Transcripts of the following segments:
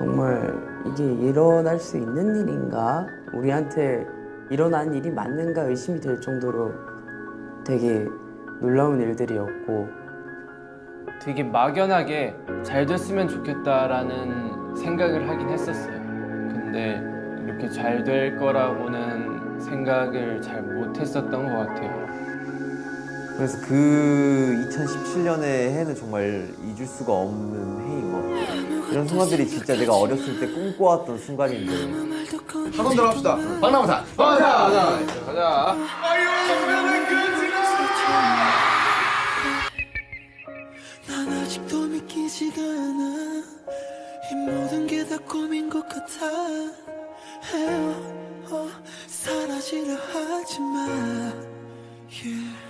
정말 이게 일어날 수 있는 일인가? 우리한테 일어난 일이 맞는가 의심이 될 정도로 되게 놀라운 일들이었고 되게 막연하게 잘 됐으면 좋겠다라는 생각을 하긴 했었어요. 근데 이렇게 잘 될 거라고는 생각을 잘 못했었던 것 같아요. 그래서 그 2017년의 해는 정말 잊을 수가 없는 해인 것 같아요. 이런 순간들이 진짜 내가 어렸을 때 꿈꿔왔던 순간인데 학원 들어갑시다. 박나무산. 가자, 가자. 가자. 난 아직도 믿기지가 않아 이 모든 게 다 꿈인 것 같아 헤어 사라지려 하지 마 yeah.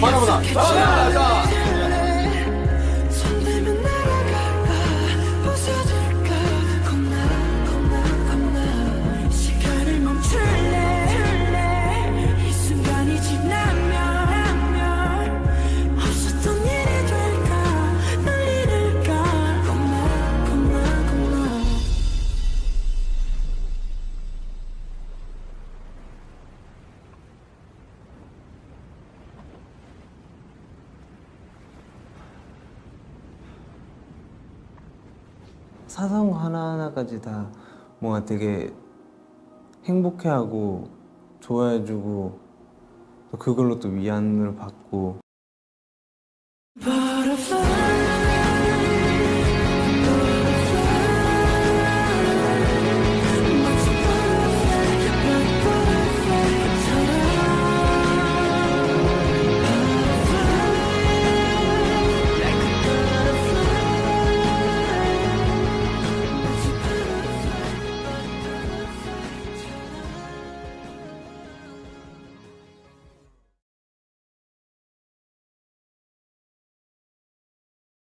가자. 손대 사성 하나하나까지 다 뭔가 되게 행복해하고 좋아해주고 또 그걸로 또 위안을 받고. Butterfly